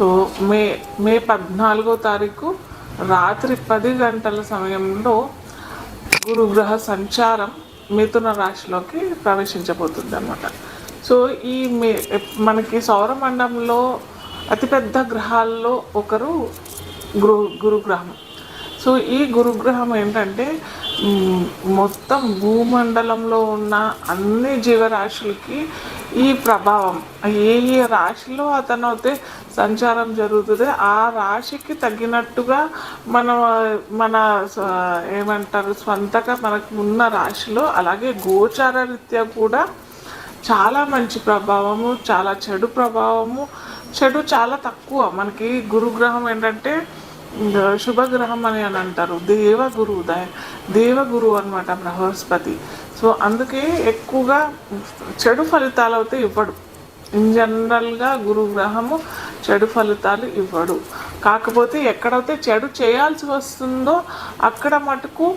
So మే మే పద్నాలుగో తారీఖు రాత్రి పది గంటల సమయంలో గురుగ్రహ సంచారం మిథున రాశిలోకి ప్రవేశించబోతుంది అనమాట సో ఈ మే మనకి సౌరమండలంలో అతిపెద్ద గ్రహాల్లో ఒకరు గురు గురుగ్రహం. సో ఈ గురుగ్రహం ఏంటంటే మొత్తం భూమండలంలో ఉన్న అన్ని జీవరాశులకి ఈ ప్రభావం. ఏ ఏ రాశిలో అతను అయితే సంచారం జరుగుతుంది ఆ రాశికి తగినట్టుగా మన మన స- ఏమంటారు స్వంతగా మనకు ఉన్న రాశిలో అలాగే గోచార రీత్యా కూడా చాలా మంచి ప్రభావము చాలా చెడు ప్రభావము. చెడు చాలా తక్కువ. మనకి గురుగ్రహం ఏంటంటే శుభగ్రహం అని అని అంటారు. దేవగురు దేవగురు అనమాట బృహస్పతి. సో అందుకే ఎక్కువగా చెడు ఫలితాలు అయితే ఇవ్వడు. ఇన్ జనరల్గా గురుగ్రహము చెడు ఫలితాలు ఇవ్వడు. కాకపోతే ఎక్కడైతే చెడు చేయాల్సి వస్తుందో అక్కడ మటుకు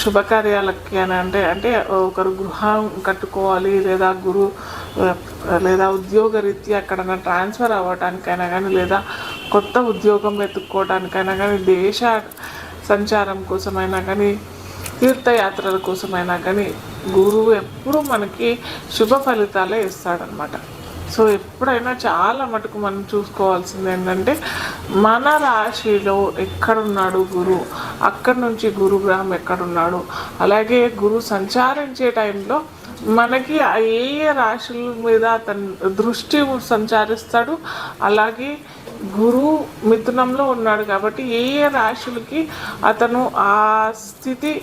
శుభకార్యాలకి అని అంటే అంటే ఒకరు గృహం కట్టుకోవాలి లేదా గురు లేదా ఉద్యోగ రీత్యా ఎక్కడైనా ట్రాన్స్ఫర్ అవ్వటానికైనా కానీ లేదా కొత్త ఉద్యోగం వెతుక్కోవటానికైనా కానీ దేశ సంచారం కోసమైనా కానీ తీర్థయాత్రల కోసమైనా కానీ గురువు ఎప్పుడూ మనకి శుభ ఫలితాలే ఇస్తాడనమాట సో ఎప్పుడైనా చాలా మటుకు మనం చూసుకోవాల్సింది ఏంటంటే మన రాశిలో ఎక్కడున్నాడు గురు? అక్కడి నుంచి గురుగ్రహం ఎక్కడున్నాడు? అలాగే గురు సంచారించే టైంలో మనకి ఏ ఏ రాశుల మీద అతను దృష్టి సంచారిస్తాడు? అలాగే గురు మిథునంలో ఉన్నాడు కాబట్టి ఏ ఏ రాశులకి అతను ఆ స్థితి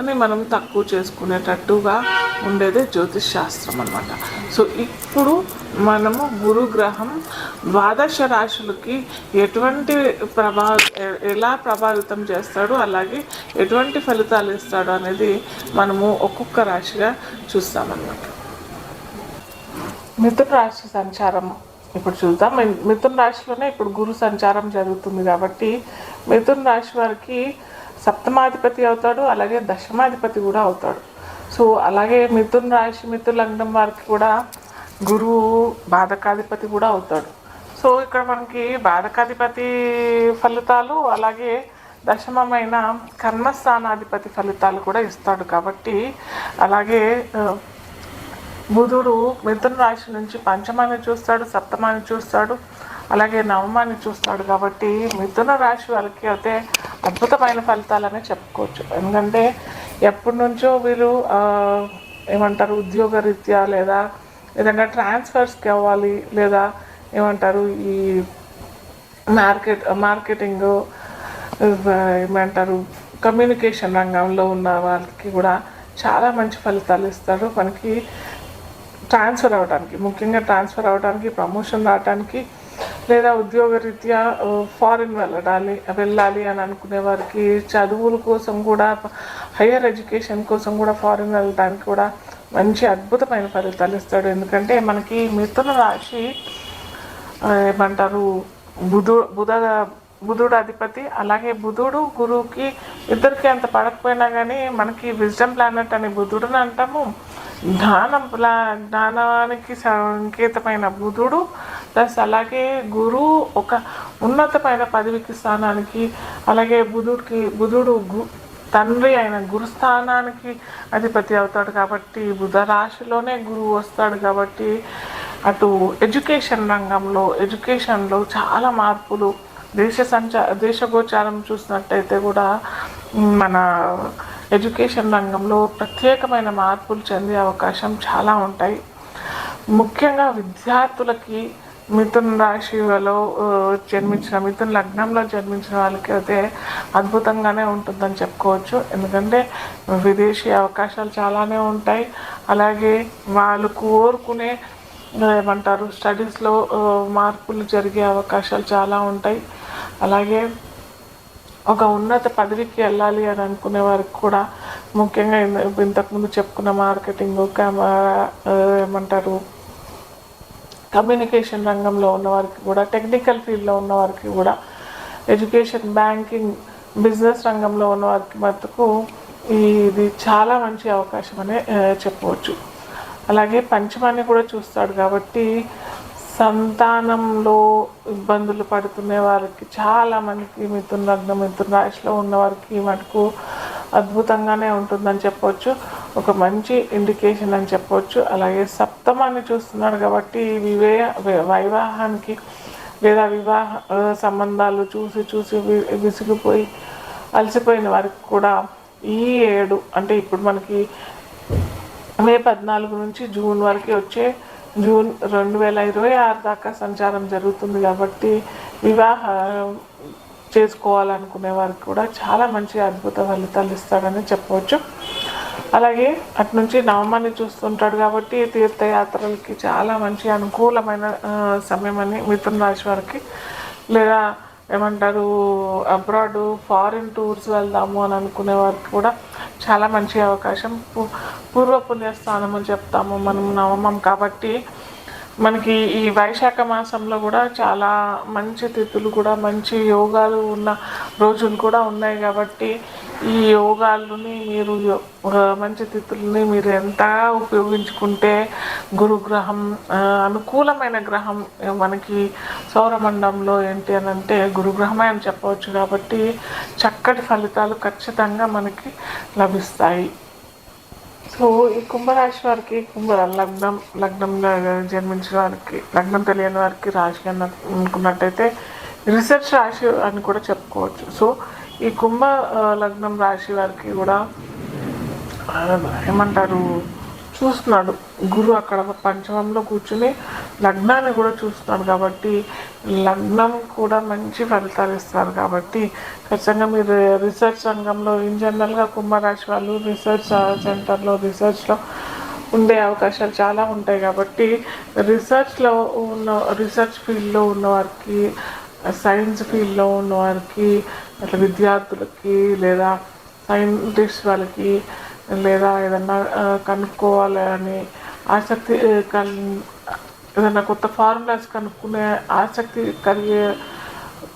అని మనం తక్కువ చేసుకునేటట్టుగా ఉండేదే జ్యోతిష్ శాస్త్రం అనమాట సో ఇప్పుడు మనము గురుగ్రహం ద్వాదశ రాశులకి ఎటువంటి ప్రభా ఎలా ప్రభావితం చేస్తాడు అలాగే ఎటువంటి ఫలితాలు ఇస్తాడు అనేది మనము ఒక్కొక్క రాశిగా చూస్తామన్నమాట. మిథున రాశి సంచారం ఇప్పుడు చూద్దాం. మిథున రాశిలోనే ఇప్పుడు గురు సంచారం జరుగుతుంది కాబట్టి మిథున రాశి వారికి సప్తమాధిపతి అవుతాడు అలాగే దశమాధిపతి కూడా అవుతాడు. సో అలాగే మిథున్ రాశి మిథుల లగ్నం వారికి కూడా గురువు బాధకాధిపతి కూడా అవుతాడు. సో ఇక్కడ మనకి బాధకాధిపతి ఫలితాలు అలాగే దశమమైన కర్మస్థానాధిపతి ఫలితాలు కూడా ఇస్తాడు కాబట్టి అలాగే బుధుడు మిథున రాశి నుంచి పంచమాన్ని చూస్తాడు సప్తమాన్ని చూస్తాడు అలాగే నవమాన్ని చూస్తాడు కాబట్టి మిథున రాశి వాళ్ళకి అయితే అద్భుతమైన ఫలితాలనే చెప్పుకోవచ్చు. ఎందుకంటే ఎప్పటి నుంచో వీళ్ళు ఏమంటారు ఉద్యోగ రీత్యా లేదా ఏదైనా ట్రాన్స్ఫర్స్కి అవ్వాలి లేదా ఏమంటారు ఈ మార్కెట్ మార్కెటింగ్ ఏమంటారు కమ్యూనికేషన్ రంగంలో ఉన్న వాళ్ళకి కూడా చాలా మంచి ఫలితాలు ఇస్తాడు మనకి ట్రాన్స్ఫర్ అవ్వడానికి ముఖ్యంగా ట్రాన్స్ఫర్ అవ్వడానికి ప్రమోషన్ రావడానికి లేదా ఉద్యోగ రీత్యా ఫారిన్ వెళ్ళడాలి వెళ్ళాలి అని అనుకునే వారికి చదువుల కోసం కూడా హయ్యర్ ఎడ్యుకేషన్ కోసం కూడా ఫారిన్ వెళ్ళడానికి కూడా మంచి అద్భుతమైన ఫలితాలు ఇస్తాడు. ఎందుకంటే మనకి మిథున రాశి ఏమంటారు బుధు బుధ బుధుడు అధిపతి అలాగే బుధుడు గురువుకి ఇద్దరికి అంత పడకపోయినా కానీ మనకి విజ్డమ్ ప్లానెట్ అని బుధుడుని అంటాము. జ్ఞానం ప్లా జ్ఞానానికి సంకేతమైన బుధుడు ప్లస్ అలాగే గురువు ఒక ఉన్నతమైన పదవికి స్థానానికి అలాగే బుధుడికి బుధుడు గు తండ్రి అయిన గురుస్థానానికి అధిపతి అవుతాడు కాబట్టి బుధ రాశిలోనే గురువు వస్తాడు కాబట్టి అటు ఎడ్యుకేషన్ రంగంలో ఎడ్యుకేషన్లో చాలా మార్పులు దేశ సంచా దేశగోచారం చూసినట్టయితే కూడా మన ఎడ్యుకేషన్ రంగంలో ప్రత్యేకమైన మార్పులు చెందే అవకాశం చాలా ఉంటాయి. ముఖ్యంగా విద్యార్థులకి మిథున్ రాశిలో జన్మించిన మిథున్ లగ్నంలో జన్మించిన వాళ్ళకి అయితే అద్భుతంగానే ఉంటుందని చెప్పుకోవచ్చు. ఎందుకంటే విదేశీ అవకాశాలు చాలానే ఉంటాయి. అలాగే వాళ్ళు కోరుకునే ఏమంటారు స్టడీస్లో మార్పులు జరిగే అవకాశాలు చాలా ఉంటాయి. అలాగే ఒక ఉన్నత పదవికి వెళ్ళాలి అని అనుకునే వారికి కూడా ముఖ్యంగా ఇంతకుముందు చెప్పుకున్న మార్కెటింగ్ కెమెరా ఏమంటారు కమ్యూనికేషన్ రంగంలో ఉన్నవారికి కూడా టెక్నికల్ ఫీల్డ్లో ఉన్నవారికి కూడా ఎడ్యుకేషన్ బ్యాంకింగ్ బిజినెస్ రంగంలో ఉన్నవారికి మటుకు ఇది చాలా మంచి అవకాశం అనే చెప్పవచ్చు. అలాగే పంచమాన్ని కూడా చూస్తాడు కాబట్టి సంతానంలో ఇబ్బందులు పడుతునే వారికి చాలా మందికి మిథున లగ్నం మిథున రాశిలో ఉన్నవారికి మటుకు అద్భుతంగానే ఉంటుందని చెప్పవచ్చు. ఒక మంచి ఇండికేషన్ అని చెప్పవచ్చు అలాగే సప్తమాన్ని చూస్తున్నాడు కాబట్టి వివే వైవాహానికి లేదా వివాహ సంబంధాలు చూసి చూసి విసిగిపోయి అలసిపోయిన వారికి కూడా ఈ ఏడు అంటే ఇప్పుడు మనకి మే పద్నాలుగు నుంచి జూన్ వరకు వచ్చే జూన్ రెండు వేల ఇరవై ఆరు దాకా సంచారం జరుగుతుంది కాబట్టి వివాహ చేసుకోవాలనుకునే వారికి కూడా చాలా మంచి అద్భుత ఫలితాలు ఇస్తాడని చెప్పవచ్చు అలాగే అటు నుంచి నవమాన్ని చూస్తుంటాడు కాబట్టి తీర్థయాత్రలకి చాలా మంచి అనుకూలమైన సమయం అని మిథున రాశి వారికి. లేదా ఏమంటారు అబ్రాడ్ ఫారిన్ టూర్స్ వెళ్దాము అని అనుకునే వారికి కూడా చాలా మంచి అవకాశం. పు- పూర్వ పుణ్యస్థానం అని చెప్తాము. మనం నవమం కాబట్టి మనకి ఈ వైశాఖ మాసంలో కూడా చాలా మంచి తిథులు కూడా మంచి యోగాలు ఉన్న రోజులు కూడా ఉన్నాయి కాబట్టి ఈ యోగాలని మీరు యో- మంచి తిథుల్ని మీరు ఎంత ఉపయోగించుకుంటే గురుగ్రహం అనుకూలమైన గ్రహం మనకి సౌరమండంలో ఏంటి అని అంటే గురుగ్రహమే అని చెప్పవచ్చు కాబట్టి చక్కటి ఫలితాలు ఖచ్చితంగా మనకి లభిస్తాయి. సో ఈ కుంభరాశి వారికి కుంభ లగ్నం లగ్నంలో జన్మించిన వారికి లగ్నం తెలియని వారికి రాశి అని అనుకున్నట్టయితే రీసెర్చ్ రాశి అని కూడా చెప్పుకోవచ్చు. సో ఈ కుంభ లగ్నం రాశి వారికి కూడా ఏమంటారు చూస్తున్నాడు. గురు అక్కడ పంచమంలో కూర్చుని లగ్నాన్ని కూడా చూస్తున్నారు కాబట్టి లగ్నం కూడా మంచి ఫలితాలు ఇస్తారు కాబట్టి ఖచ్చితంగా మీరు రీసెర్చ్ రంగంలో ఇన్ జనరల్గా కుంభరాశి వాళ్ళు రీసెర్చ్ సెంటర్లో రీసెర్చ్లో ఉండే అవకాశాలు చాలా ఉంటాయి కాబట్టి రీసెర్చ్లో ఉన్న రీసెర్చ్ ఫీల్డ్లో ఉన్నవారికి సైన్స్ ఫీల్డ్లో ఉన్నవారికి అట్లా విద్యార్థులకి లేదా సైంటిస్ట్ వాళ్ళకి లేదా ఏదన్నా కనుక్కోవాలి అని ఆసక్తి కల్ ఏదైనా కొత్త ఫార్ములాస్ కనుక్కునే ఆసక్తి కలిగే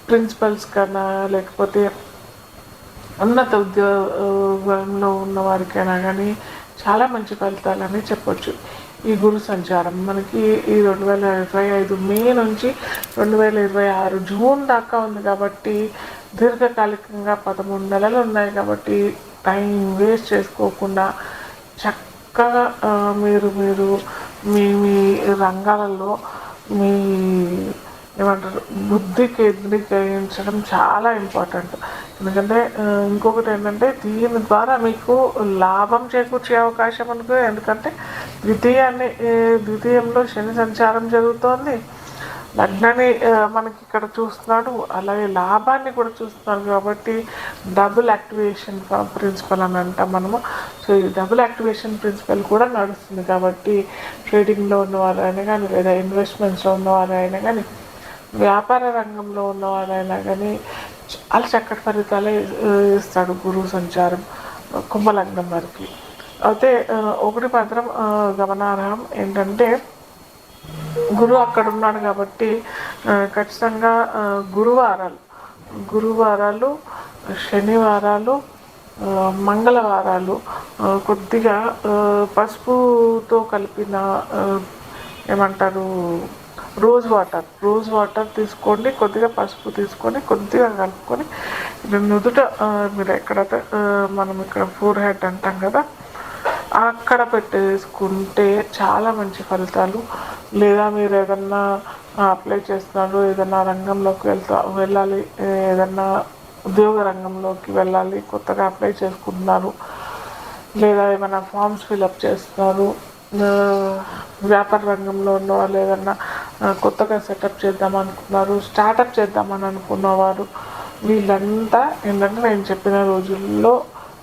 ప్రిన్సిపల్స్ కన్నా లేకపోతే ఉన్నత ఉద్యోగంలో ఉన్న వారికైనా కానీ చాలా మంచి ఫలితాలని చెప్పొచ్చు. ఈ గురు సంచారం మనకి ఈ రెండు వేల ఇరవై ఐదు మే నుంచి రెండు వేల ఇరవై ఆరు జూన్ దాకా ఉంది కాబట్టి దీర్ఘకాలికంగా పదమూడు నెలలు ఉన్నాయి కాబట్టి టైం వేస్ట్ చేసుకోకుండా చక్కగా మీరు మీరు మీ మీ రంగాలలో మీ ఏమంటారు బుద్ధి కేంద్రీకరించడం చాలా ఇంపార్టెంట్. ఎందుకంటే ఇంకొకటి ఏంటంటే దీని ద్వారా మీకు లాభం చేకూర్చే అవకాశం అనుకో ఎందుకంటే ద్వితీయాన్ని ద్వితీయంలో శని సంచారం జరుగుతోంది. లగ్నాన్ని మనకి ఇక్కడ చూస్తున్నాడు. అలాగే లాభాన్ని కూడా చూస్తున్నాడు కాబట్టి డబుల్ యాక్టివేషన్ ప్రిన్సిపల్ అని అంటాం మనము. సో ఈ డబుల్ యాక్టివేషన్ ప్రిన్సిపల్ కూడా నడుస్తుంది కాబట్టి ట్రేడింగ్లో ఉన్నవారైనా కానీ లేదా ఇన్వెస్ట్మెంట్స్లో ఉన్నవారైనా కానీ వ్యాపార రంగంలో ఉన్నవారైనా కానీ చాలా చక్కటి ఫలితాలే ఇస్తాడు గురువు సంచారం కుంభలగ్నం వారికి. అయితే ఒకటి మాత్రం గమనార్హం ఏంటంటే గురువు అక్కడ ఉన్నాడు కాబట్టి ఖచ్చితంగా గురువారాలు గురువారాలు శనివారాలు మంగళవారాలు కొద్దిగా పసుపుతో కలిపిన ఏమంటారు రోజ్ వాటర్ రోజ్ వాటర్ తీసుకోండి కొద్దిగా పసుపు తీసుకొని కొద్దిగా కలుపుకొని నుదుట మీరు ఎక్కడైతే మనం ఇక్కడ ఫోర్ హెడ్ అంటాం కదా అక్కడ పెట్టేసుకుంటే చాలా మంచి ఫలితాలు. లేదా మీరు ఏదన్నా అప్లై చేస్తున్నారు ఏదన్నా రంగంలోకి వెళ్తా వెళ్ళాలి ఏదన్నా ఉద్యోగ రంగంలోకి వెళ్ళాలి కొత్తగా అప్లై చేసుకుంటున్నారు. లేదా ఏమైనా ఫామ్స్ ఫిలప్ చేస్తున్నారు. వ్యాపార రంగంలో ఉన్న వాళ్ళు ఏదన్నా కొత్తగా సెటప్ చేద్దాం అనుకున్నారు స్టార్టప్ చేద్దామని అనుకున్నవారు వీళ్ళంతా ఏంటంటే నేను చెప్పిన రోజుల్లో